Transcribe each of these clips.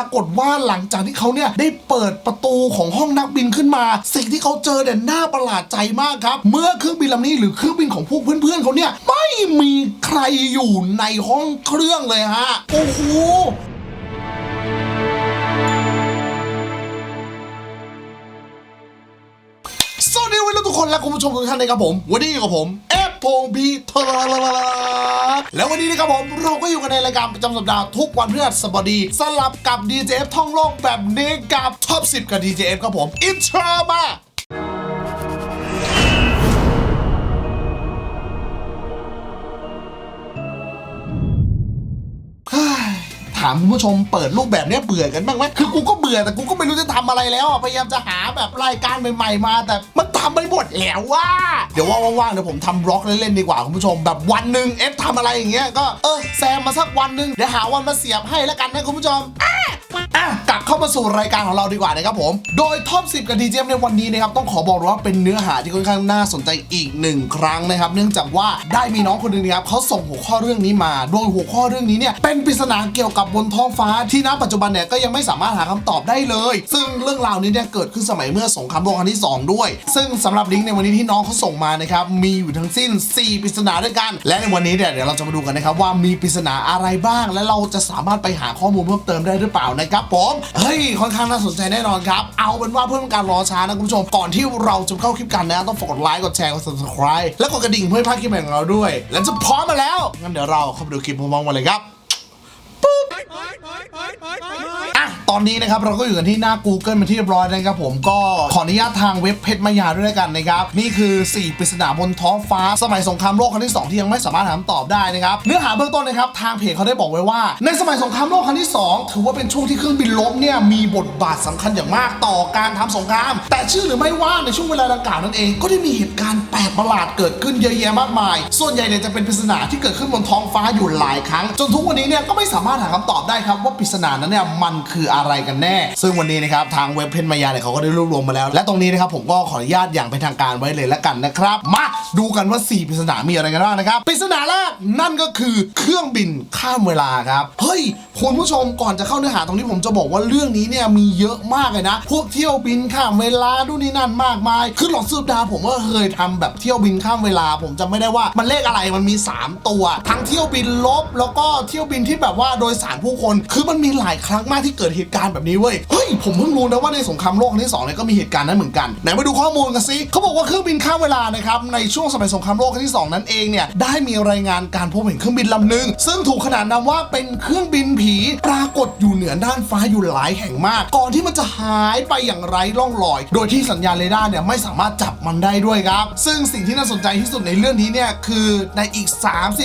ากฏว่าหลังจากที่เขาเนี่ยได้เปิดประตูของห้องนักบินขึ้นมา สิ่งที่เขาเจอเนี่ยน่าประหลาดใจมากครับ เมื่อเครื่องบินลำนี้หรือเครื่องบินของพวกเพื่อนๆเขาเนี่ยไม่มีใครอยู่ในห้องเครื่องเลยฮะโอ้โหสวัสดีวัยรุ่นทุกคนและคุณผู้ชมทุกท่านนะครับผม วันนี้กับผมเอ พงพีเทอแล้ววันนี้นะครับผมเราก็อยู่กันในรายการประจำสัปดาห์ทุกวันพฤหัสบดี สลับกับ DJF ท่องโลกแบบนี้กับท็อป 10 กับ DJF ครับผม อินทรามาถามคุณผู้ชมเปิดรูปแบบนี้เบื่อกันบ้างไหมคือกูก็เบื่อแต่กูก็ไม่รู้จะทำอะไรแล้วพยายามจะหาแบบรายการใหม่ๆมาแต่มัน ทำไปหมดแล้วว่า เดี๋ยวว่าว่างๆเดี๋ยวผมทำบล็อกเล่นๆดีกว่าคุณผู้ชม แบบวันหนึ่งเอฟทำอะไรอย่างเงี้ยก็เออแซมมาสักวันหนึ่งเดี๋ยวหาวันมาเสียบให้แล้วกันนะคุณผู้ชม อะกลับเข้ามาสู่รายการของเราดีกว่านะครับผม โดยท็อป 10 กับดีเจในวันนี้นะครับต้องขอบอกเลยว่าเป็นเนื้อหาที่ค่อนข้างน่าสนใจอีกหนึ่งครั้งนะครับ เนื่องจากว่าได้มีน้องคนหนึ่งนะครับเขาส่งหัวข้อเรื่องนี้มา โดยหัวข้อเรื่องนี้เนี่ยเป็นปริศนาเกี่ยวกับบนท้องฟ้าที่ณปัจจุบันเนี่ยก็ยังไม่สามารถหาคำตอบได้เลย ซึ่งเรื่องราวนี้เนี่ยเกิดขึ้นสมัยเมื่อสงครามโลกครั้งที่สองด้วย ซึ่งสำหรับลิงก์ในวันนี้ที่น้องเขาส่งมานะครับมีอยู่ทั้งสิ้น 4ปริศนาด้วยกัน และในวันนี้เนี่ยเดี๋ยวเราจะมาดูกันนะครับว่ามีปริศนาอะไรบ้าง และเราจะสามารถไปหาข้อมูลเพิ่มเติมได้หรือเปล่านะครับผมเฮ้ยค่อนข้างน่าสนใจแน่นอนครับ เอาเป็นว่าเพื่อเป็นการรอช้านะคุณผู้ชมก่อนที่เราจะเข้าคลิปกันนะต้องฝากกดไลค์กดแชร์กด subscribe และกดกระดิ่งเพื่อไม่พลาดคลิปใหม่ของเราด้วย และจะพร้อมมาแล้วงั้นเดี๋ยวเราเข้าไปดูคลิปพร้อมๆกันเลยครับปุ๊บ ตอนนี้นะครับเราก็อยู่กันที่หน้า Google เป็นที่เรียบร้อยนะครับผมก็ขออนุญาตทางเว็บเพชรมายาด้วยแล้วกันนะครับ นี่คือ 4ปริศนาบนท้องฟ้า สมัยสงครามโลกครั้งที่ 2 ที่ยังไม่สามารถหาคำตอบได้นะครับ เนื้อหาเบื้องต้นนะครับ ทางเพจเขาได้บอกไว้ว่า ในสมัยสงครามโลกครั้งที่ 2 ถือว่าเป็นช่วงที่เครื่องบินรบเนี่ยมีบทบาทสำคัญอย่างมากต่อการทำสงคราม แต่เชื่อหรือไม่ว่าในช่วงเวลาดังกล่าวนั่นเอง ก็ได้มีเหตุการณ์แปลกประหลาดเกิดขึ้นเยอะแยะมากมาย ส่วนใหญ่เนี่ยจะเป็นปริศนาที่เกิดขึ้นบนท้องฟ้าอยู่หลายครั้ง จนทุกวันนี้เนี่ยก็ไม่สามารถหาคำตอบได้ครับว่าปริศนานั้นเนี่ยมันคืออะอะไรกันแน่ ซึ่งวันนี้นะครับทางเว็บเพนมายาเนี่ยเขาก็ได้รวบรวมมาแล้ว และตรงนี้นะครับผมก็ขออนุญาตอย่างเป็นทางการไว้เลยล้วกันนะครับ มาดูกันว่า 4ปริศนามีอะไรกันบ้างนะครับปริศนาแรกนั่นก็คือเครื่องบินข้ามเวลาครับ เฮ้ยคุณผู้ชมก่อนจะเข้าเนื้อหาตรงนี้ผมจะบอกว่าเรื่องนี้เนี่ยมีเยอะมากเลยนะ พวกเที่ยวบินข้ามเวลาดูนี่นั่นมากมาย คือหลอดสืบดาวผมก็เคยทำแบบเที่ยวบินข้ามเวลา ผมจำไม่ได้ว่ามันเลขอะไรมันมี 3 ตัว ทั้งเที่ยวบินลบ แล้วก็เที่ยวบินที่แบบว่าโดยสารผู้คน คือมันมีหลายครั้งมากที่เกิดเหตุการณ์แบบนี้เว้ย เฮ้ย ผมเพิ่งรู้นะว่าในสงครามโลกครั้งที่สองเนี่ยก็มีเหตุการณ์นั้นเหมือนกัน ไหนมาดูข้อมูลกันสิเขาบอกว่าเครื่องบินข้ามเวลานะครับ ในช่วงสมัยสงครามโลกครั้งที่สองนั้นเองเนี่ย ได้มีรายงานการพบเห็นเครื่องบินลำหนึ่งซึ่งถูกขนานนามว่าเป็นเครื่องบินผีปรากฏอยู่เหนือด้านฟ้าอยู่หลายแห่งมาก ก่อนที่มันจะหายไปอย่างไร้ร่องรอย โดยที่สัญญาณเรดาร์เนี่ยไม่สามารถจับมันได้ด้วยครับ ซึ่งสิ่งที่น่าสนใจที่สุดในเรื่องนี้เนี่ยคือในอีก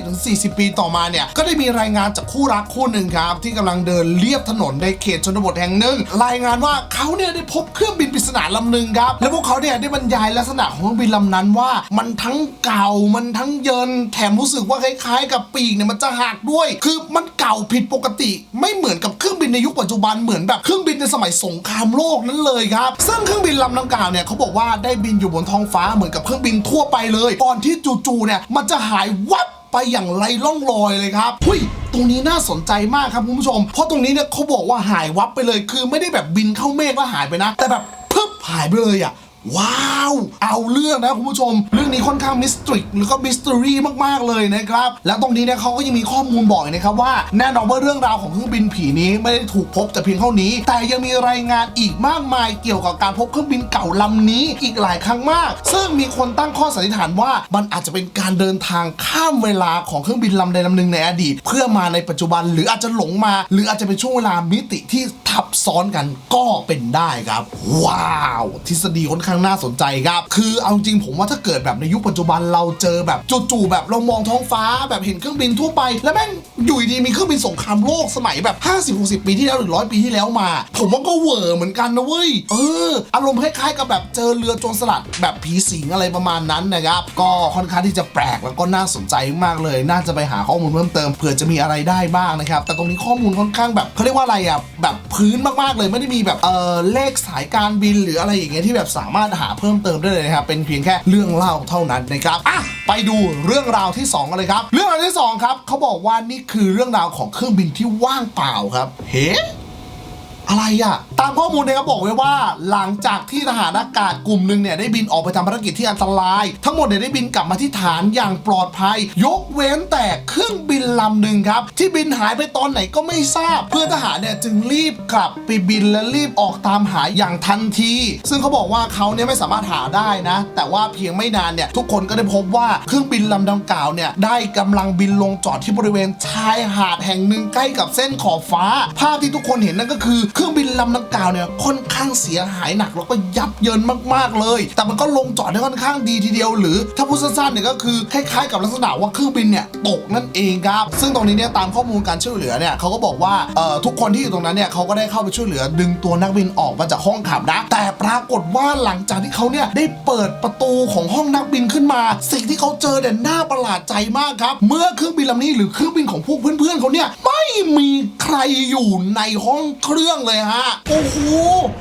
30-40 ปีต่อมาเนี่ยก็ได้มีรายงานจากคู่รักคู่หนึ่งครับที่กำลังเดินเลียบถนนในเขตชนบทแห่งหนึ่ง รายงานว่าเขาเนี่ยได้พบเครื่องบินปริศนาลำหนึ่งครับ และพวกเขาเนี่ยได้บรรยายลักษณะของเครื่องบินลำนั้นว่า มันทั้งเก่ามันทั้งเยินแถมรู้สึกว่าคล้ายๆ กับปีกเนี่ยมันจะหักด้วย คือมันเก่าผิดปกติ ไม่เหมือนกับเครื่องบินในยุคปัจจุบันเหมือนแบบเครื่องบินในสมัยสงครามโลกนั้นเลยครับซึ่งเครื่องบินลำดังกล่าวเนี่ยเขาบอกว่าได้บินอยู่บนท้องฟ้าเหมือนกับเครื่องบินทั่วไปเลยก่อนที่จู่ๆเนี่ยมันจะหายวับ ไปอย่างไรล่องลอยเลยครับหุยตรงนี้น่าสนใจมากครับคุณผู้ชม เพราะตรงนี้เนี่ยเขาบอกว่าหายวับไปเลย คือไม่ได้แบบบินเข้าเมฆแล้วหายไปนะ แต่แบบพึบหายไปเลยอะ ว้าว เอาเรื่องนะคุณผู้ชม เรื่องนี้ค่อนข้างมิสตริกหรือก็มิสตรีมาก ๆ เลยนะครับ แล้วตรงนี้เนี่ยเขาก็ยังมีข้อมูลบอกอีกนะครับว่าแน่นอนว่าเรื่องราวของเครื่องบินผีนี้ไม่ได้ถูกพบแต่เพียงเท่านี้ แต่ยังมีรายงานอีกมากมายเกี่ยวกับการพบเครื่องบินเก่าลำนี้อีกหลายครั้งมาก ซึ่งมีคนตั้งข้อสันนิษฐานว่า มันอาจจะเป็นการเดินทางข้ามเวลาของเครื่องบินลำใดลำหนึ่งในอดีต เพื่อมาในปัจจุบันหรืออาจจะหลงมา หรืออาจจะเป็นช่วงเวลามิติที่ทับซ้อนกันก็เป็นได้ครับ ว้าว ทฤษฎีค่อนข้างน่าสนใจครับ คือเอาจริงผมว่าถ้าเกิดแบบในยุคปัจจุบันเราเจอแบบจู่ๆแบบเรามองท้องฟ้าแบบเห็นเครื่องบินทั่วไป แล้วแม่งอยู่ดีมีเครื่องบินสงครามโลกสมัยแบบ 50-60 ปีที่แล้วหรือร้อยปีที่แล้วมา ผมว่าก็เวอร์เหมือนกันนะเว้ยเอออารมณ์คล้ายๆกับแบบเจอเรือโจรสลัดแบบผีสิงอะไรประมาณนั้นนะครับ ก็ค่อนข้างที่จะแปลกแล้วก็น่าสนใจมากเลย น่าจะไปหาข้อมูลเพิ่มเติมเผื่อจะมีอะไรได้บ้างนะครับ แต่ตรงนี้ข้อมูลค่อนข้างแบบเขาเรียกว่าอะไรอะแบบพื้นมากๆเลยไม่ได้มีแบบเออเลขสายการบินหรืออะไรอย่างเงี้ยที่แบบสามารถหาเพิ่มเติมได้เลยนะครับ เป็นเพียงแค่เรื่องเล่าเท่านั้นนะครับอะไปดูเรื่องราวที่สองกันเลยครับ เรื่องราวที่สองครับเขาบอกว่านี่คือเรื่องราวของเครื่องบินที่ว่างเปล่าครับ เฮ้ อะไรอะตามข้อมูลเนี่ยเขาบอกไว้ว่า หลังจากที่ทหารอากาศกลุ่มหนึ่งเนี่ยได้บินออกไปทำภารกิจที่อันตราย ทั้งหมดเนี่ยได้บินกลับมาที่ฐานอย่างปลอดภัย ยกเว้นแต่เครื่องบินลำหนึ่งครับ ที่บินหายไปตอนไหนก็ไม่ทราบ เพื่อนทหารเนี่ยจึงรีบกลับไปบินและรีบออกตามหาอย่างทันที ซึ่งเขาบอกว่าเขาเนี่ยไม่สามารถหาได้นะ แต่ว่าเพียงไม่นานเนี่ยทุกคนก็ได้พบว่าเครื่องบินลำดังกล่าวเนี่ยได้กำลังบินลงจอดที่บริเวณชายหาดแห่งหนึ่งใกล้กับเส้นขอบฟ้า ภาพที่ทุกคนเห็นนั่นก็คือเครื่องบินลำดังกล่าวเนี่ยค่อนข้างเสียหายหนักแล้วก็ยับเยินมากๆเลย แต่มันก็ลงจอดได้ค่อนข้างดีทีเดียว หรือถ้าพูดสั้นๆเนี่ยก็คือคล้ายๆกับลักษณะว่าเครื่องบินเนี่ยตกนั่นเองครับ ซึ่งตรงนี้เนี่ยตามข้อมูลการช่วยเหลือเนี่ยเขาก็บอกว่าทุกคนที่อยู่ตรงนั้นเนี่ยเขาก็ได้เข้าไปช่วยเหลือ ดึงตัวนักบินออกมาจากห้องขับนะ แต่ปรากฏว่าหลังจากที่เขาเนี่ยได้เปิดประตูของห้องนักบินขึ้นมา สิ่งที่เขาเจอเนี่ยน่าประหลาดใจมากครับ เมื่อเครื่องบินลำนี้หรือเครื่องบินของพวกเพื่อนๆเขาเนี่ยไม่มีใครอยู่ในห้องเครื่องเลยฮะโอ้โห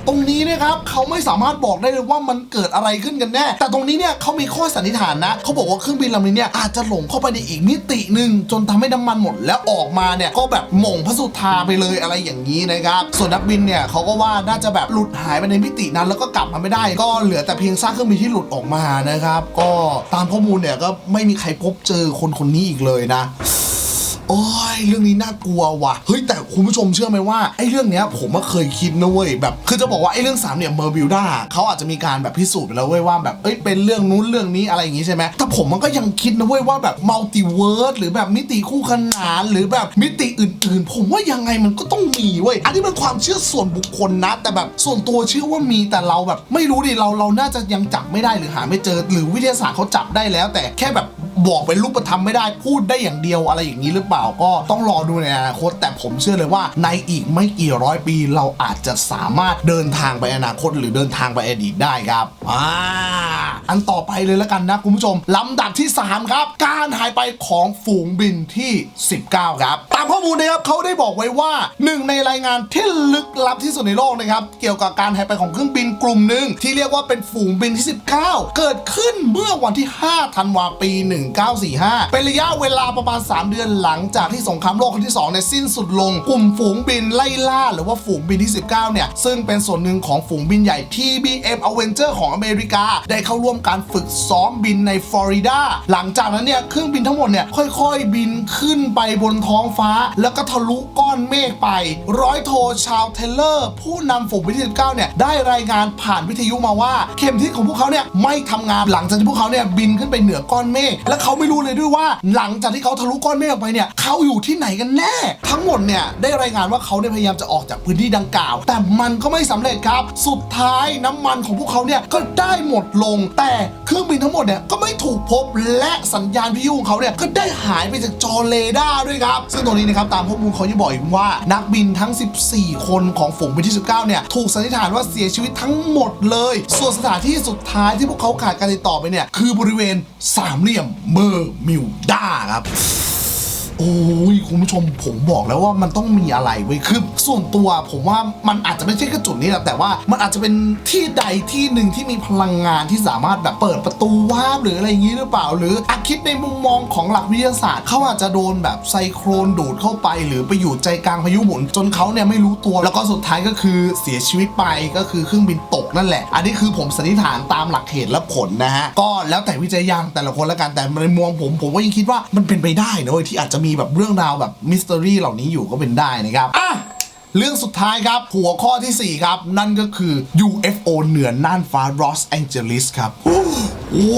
ตรงนี้เนี่ยครับเขาไม่สามารถบอกได้เลยว่ามันเกิดอะไรขึ้นกันแน่ แต่ตรงนี้เนี่ยเขามีข้อสันนิษฐานนะเขาบอกว่าเครื่องบินลำนี้เนี่ยอาจจะหลงเข้าไปในอีกมิติหนึ่งจนทำให้น้ำมันหมดแล้วออกมาเนี่ยก็แบบหม่งพระสุธาไปเลยอะไรอย่างนี้นะครับส่วนนักบินเนี่ยเขาก็ว่าน่าจะแบบหลุดหายไปในมิตินั้น แล้วก็กลับมาไม่ได้ ก็เหลือแต่เพียงซากเครื่องบินที่หลุดออกมานะครับ ก็ตามข้อมูลเนี่ยก็ไม่มีใครพบเจอคนคนนี้อีกเลยนะ โอ้ยเรื่องนี้น่ากลัวว่ะเฮ้ยแต่คุณผู้ชมเชื่อไหมว่าไอ้เรื่องเนี้ยผมก็เคยคิดนะเว้ยแบบคือจะบอกว่าไอ้เรื่องสามเหลี่ยมเมอร์บิวดาเขาอาจจะมีการแบบพิสูจน์ไปแล้วเว้ยว่าแบบเอ้ยเป็นเรื่องนู้นเรื่องนี้อะไรอย่างงี้ใช่ไหมแต่ผมมันก็ยังคิดนะเว้ยว่าแบบมัลติเวิร์สหรือแบบมิติคู่ขนานหรือแบบมิติอื่นๆ ผมว่ายังไงมันก็ต้องมีเว้ยอันนี้เป็นความเชื่อส่วนบุคคลนะ แต่แบบส่วนตัวเชื่อว่ามีแต่เราแบบ ไม่รู้ดิเราเราน่าจะยังจับไม่ได้หรือหาไม่เจอ หรือวิทยาศาสตร์เขาจับได้แล้ว แต่แค่แบบ บอกเป็นรูปธรรมไม่ได้พูดได้อย่างเดียวอะไรอย่างนี้หรือเปล่าก็ต้องรอดูในอนาคต แต่ผมเชื่อเลยว่าในอีกไม่กี่ร้อยปีเราอาจจะสามารถเดินทางไปอนาคต หรือเดินทางไปอดีตได้ครับอ่าอันต่อไปเลยแล้วกันนะคุณผู้ชมลำดับที่ 3 ครับ การหายไปของฝูงบินที่ 19 ครับ ตามข้อมูลนะครับเขาได้บอกไว้ว่าหนึ่งในรายงานที่ลึกลับที่สุดในโลกนะครับเกี่ยวกับการหายไปของเครื่องบินกลุ่มหนึ่งที่เรียกว่าเป็นฝูงบินที่ 19 เกิดขึ้นเมื่อวันที่ 5 ธันวาปี1945 เป็นระยะเวลาประมาณ 3 เดือนหลังจากที่สงครามโลกครั้งที่2ในยสิ้นสุดลง กลุ่มฝูงบินไล่ล่า หรือว่าฝูงบินที่ 19 เนี่ย ซึ่งเป็นส่วนหนึ่งของฝูงบินใหญ่ TBM Avenger ของอเมริกา ได้เข้าร่วมการฝึกซ้อมบินในฟลอริดา หลังจากนั้นเนี่ยเครื่องบินทั้งหมดเนี่ยค่อยๆ บินขึ้นไปบนท้องฟ้า แล้วก็ทะลุก้อนเมฆไป ร้อยโทชาวเทเลอร์ ผู้นำฝูงบินที่ 19 เนี่ยได้รายงานผ่านวิทยุมาว่า เข็มทิศของพวกเขาเนี่ยไม่ทำงานหลังจากที่พวกเขาเนี่ยบินขึ้นไปเหนือก้อนเมฆและเขาไม่รู้เลยด้วยว่า หลังจากที่เขาทะลุก้อนเมฆออกไปเนี่ยเขาอยู่ที่ไหนกันแน่ ทั้งหมดเนี่ยได้รายงานว่าเขาเนี่ยพยายามจะออกจากพื้นที่ดังกล่าว แต่มันก็ไม่สำเร็จครับ สุดท้ายน้ำมันของพวกเขาเนี่ยก็ได้หมดลง แต่เครื่องบินทั้งหมดเนี่ยก็ไม่ถูกพบและสัญญาณวิทยุของเขาเนี่ยก็ได้หายไปจากจอเรดาร์ด้วยครับ ซึ่งตรงนี้นะครับตามข้อมูลเขายังบอกอีกว่า นักบินทั้ง 14 คนของฝูงบินที่ 19 เนี่ยถูกสันนิษฐานว่าเสียชีวิตทั้งหมดเลย ส่วนสถานที่สุดท้ายที่พวกเขาขาดการติดต่อไปเนี่ยคือบริเวณสามเหลี่ยมเมอร์มิวดาครับ โอ้ยคุณผู้ชมผมบอกแล้วว่ามันต้องมีอะไรเว้ยคือส่วนตัวผมว่ามันอาจจะไม่ใช่แค่จุดนี้แหละแต่ว่ามันอาจจะเป็นที่ใดที่หนึ่งที่มีพลังงานที่สามารถแบบเปิดประตูวาร์ปหรืออะไรอย่างนี้หรือเปล่า หรืออาคิดในมุมมองของหลักวิทยาศาสตร์เขาอาจจะโดนแบบไซโครนดูดเข้าไป หรือไปอยู่ใจกลางพายุหมุนจนเขาเนี่ยไม่รู้ตัว แล้วก็สุดท้ายก็คือเสียชีวิตไปก็คือเครื่องบินตกนั่นแหละ อันนี้คือผมสันนิษฐานตามหลักเหตุและผลนะฮะก็แล้วแต่วิจัยยางแต่ละคนละกันแต่ในมุมผมผมก็ยังคิดว่ามันเป็นไปได้นะเว้ยที่อาจจะมีีแบบเรื่องราวแบบมิส t ต r y เหล่านี้อยู่ก็เป็นได้นะครับอะเรื่องสุดท้ายครับ หัวข้อทีสี่4 ครับ นั่นก็คือ UFO เหนือน่านฟ้าลอสแองเจลิสครับ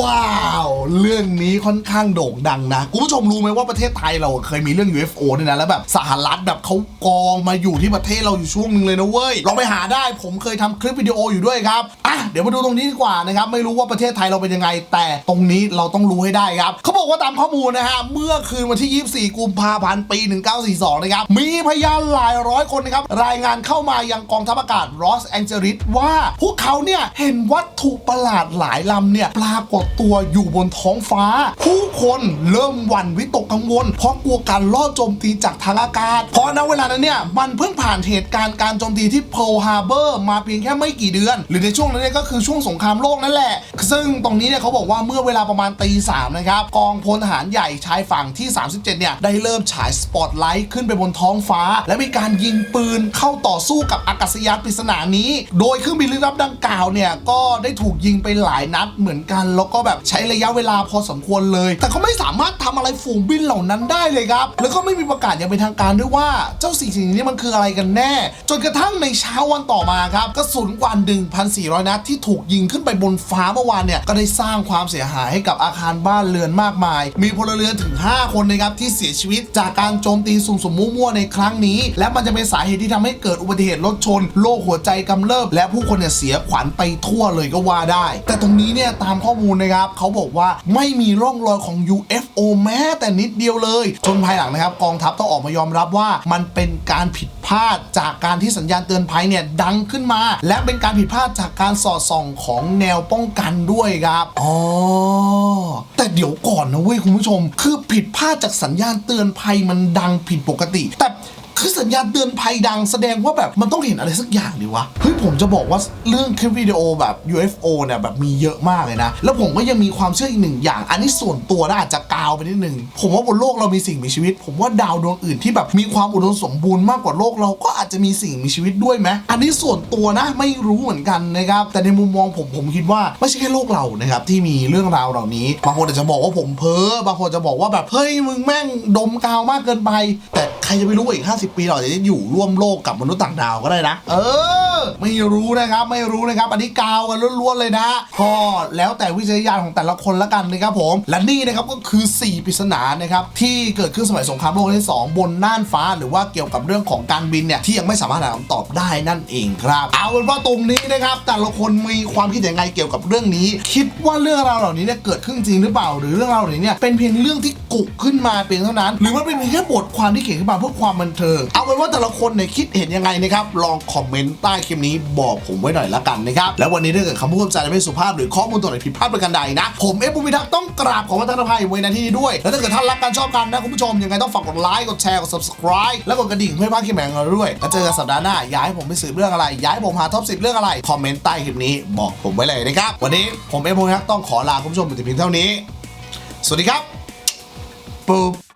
ว้าว เรื่องนี้ค่อนข้างโด่งดังนะคุณผู้ชมรู้ไหมว่าประเทศไทยเราเคยมีเรื่อง UFO ด้วยนะแล้วแบบสหรัฐแบบเขากองมาอยู่ที่ประเทศเราอยู่ช่วงหนึ่งเลยนะเว้ยลองไปหาได้ผมเคยทำคลิปวิดีโออยู่ด้วยครับอะเดี๋ยวมาดูตรงนี้ดีกว่านะครับไม่รู้ว่าประเทศไทยเราเป็นยังไง แต่ตรงนี้เราต้องรู้ให้ได้ครับเขาบอกว่าตามข้อมูลนะฮะเมื่อคืนวันที่ 24 กุมภาพันธ์ปี 1942 นะครับมีพยานหลายร้อยคนนะครับรายงานเข้ามายังกองทัพอากาศลอสแองเจลิสว่าพวกเขาเนี่ยเห็นวัตถุประหลาดหลายลำเนี่ยปรากากฏตัวอยู่บนท้องฟ้า ผู้คนเริ่มหวั่นวิตกกังวล เพราะกลัวการลอโจมตีจากทางอากาศ เพราะณเวลานั้นเนี่ยมันเพิ่งผ่านเหตุการณ์การโจมตีที่เพิร์ลฮาร์เบอร์มาเพียงแค่ไม่กี่เดือน หรือในช่วงนั้นเนี่ยก็คือช่วงสงครามโลกนั่นแหละ ซึ่งตรงนี้เนี่ยเขาบอกว่าเมื่อเวลาประมาณตีสามนะครับกองพลทหารใหญ่ชายฝั่งที่ 37 เนี่ยได้เริ่มฉายสปอตไลท์ขึ้นไปบนท้องฟ้า และมีการยิงปืนเข้าต่อสู้กับอากาศยานปริศนานี้ โดยเครื่องบินลึกลับดังกล่าวเนี่ยก็ได้ถูกยิงไปหลายนัดเหมือนกันแล้วก็แบบใช้ระยะเวลาพอสมควรเลย แต่เขาไม่สามารถทำอะไรฝูงบินเหล่านั้นได้เลยครับ แล้วก็ไม่มีประกาศอย่างเป็นทางการด้วยว่าเจ้าสิ่งสิ่งนี้มันคืออะไรกันแน่ จนกระทั่งในเช้าวันต่อมาครับกระสุนกว่า1,400 นัดที่ถูกยิงขึ้นไปบนฟ้าเมื่อวานเนี่ยก็ได้สร้างความเสียหายให้กับอาคารบ้านเรือนมากมาย มีพลเรือนถึง 5 คนนะครับที่เสียชีวิตจากการโจมตีสุ่มสมมั่วในครั้งนี้ และมันจะเป็นสาเหตุที่ทำให้เกิดอุบัติเหตุรถชนโรคหัวใจกำเริบและผู้คนเนี่ยเสียขวัญไปทั่วเลยก็ว่าได้ แต่ตรงนี้เนี่ยตามข้อมูลนะครับเขาบอกว่าไม่มีร่องรอยของ UFO แม้แต่นิดเดียวเลยจนภายหลังนะครับกองทัพต้องออกมายอมรับว่ามันเป็นการผิดพลาดจากการที่สัญญาณเตือนภัยเนี่ยดังขึ้นมา และเป็นการผิดพลาดจากการสอดส่องของแนวป้องกันด้วยครับอ๋อแต่เดี๋ยวก่อนนะเว้ยคุณผู้ชม คือผิดพลาดจากสัญญาณเตือนภัยมันดังผิดปกติ แต่ คือสัญญาณเตือนภัยดังแสดงว่าแบบมันต้องเห็นอะไรสักอย่างดิวะ เฮ้ยผมจะบอกว่าเรื่องคลิปวิดีโอแบบ UFO เนี่ยแบบมีเยอะมากเลยนะ แล้วผมก็ยังมีความเชื่ออีกหนึ่งอย่าง อันนี้ส่วนตัวนะอาจจะกาวไปนิดนึง ผมว่าบนโลกเรามีสิ่งมีชีวิต ผมว่าดาวดวงอื่นที่แบบมีความอุดมสมบูรณ์มากกว่าโลกเราก็อาจจะมีสิ่งมีชีวิตด้วยไหมอันนี้ส่วนตัวนะไม่รู้เหมือนกันนะครับ แต่ในมุมมองผมผมคิดว่าไม่ใช่แค่โลกเรานะครับที่มีเรื่องราวเหล่านี้บางคนอาจจะบอกว่าผมเพ้อบางคนจะบอกว่าแบบเฮ้ยมึงแม่งดมกาวมากเกินไป แต่ใครจะไปรู้อีก50ปีเราอาจจะอยู่ร่วมโลกกับมนุษย์ต่างดาวก็ได้นะ เออ ไม่รู้นะครับไม่รู้นะครับอันนี้กาวกันล้วนๆเลยนะก็แล้วแต่วิจารณญาณของแต่ละคนละกันนะครับผมและนี่นะครับก็คือ 4ปริศนานะครับที่เกิดขึ้นสมัยสงครามโลกครั้งที่ 2 บนน่านฟ้า หรือว่าเกี่ยวกับเรื่องของการบินเนี่ยที่ยังไม่สามารถหาคำตอบได้นั่นเองครับเอาเป็นว่าตรงนี้นะครับแต่ละคนมีความคิดยังไงเกี่ยวกับเรื่องนี้ คิดว่าเรื่องราวเหล่านี้เนี่ยเกิดขึ้นจริงหรือเปล่า หรือเรื่องราวเหล่านี้เนี่ยเป็นเพียงเรื่องที่กุขึ้นมาเพียงเท่านั้น หรือว่าเป็นเพียงแค่บทความที่เขียนขึ้นมาเพื่อความบันเทิงเอาเป็นว่าแต่ละคนเนี่ยคิดเห็นยังไงนะครับลองคอมเมนต์ใต้คลิปนี้บอกผมไว้หน่อยละกันนะครับ แล้ววันนี้ถ้าเกิดคำพูดคำจาไม่สุภาพหรือข้อมูลตัวไหนผิดพลาดประการใดนะ ผมเอฟบุญพิทักษ์ต้องกราบขอประทานอภัยไว้ในที่นี้ด้วย แล้วถ้าเกิดท่านรักกันชอบกันนะคุณผู้ชมยังไงต้องฝากกดไลค์กดแชร์กด subscribe แล้วกดกระดิ่งเพื่อพลาดคลิปใหม่ของเราด้วยแล้วเจอกันสัปดาห์หน้าอยากให้ผมไปสืบเรื่องอะไรอยากให้ผมหาท็อปสิเรื่องอะไรคอมเมนต์ใต้คลิปนี้บอกผมไว้เลยนะครับวันนี้ผมเอฟบุญพิทักษ์ต้องขอลาคุณผู้ชมไปแต่เพียงเท่านี้ สวัสดีครับปุ๊บ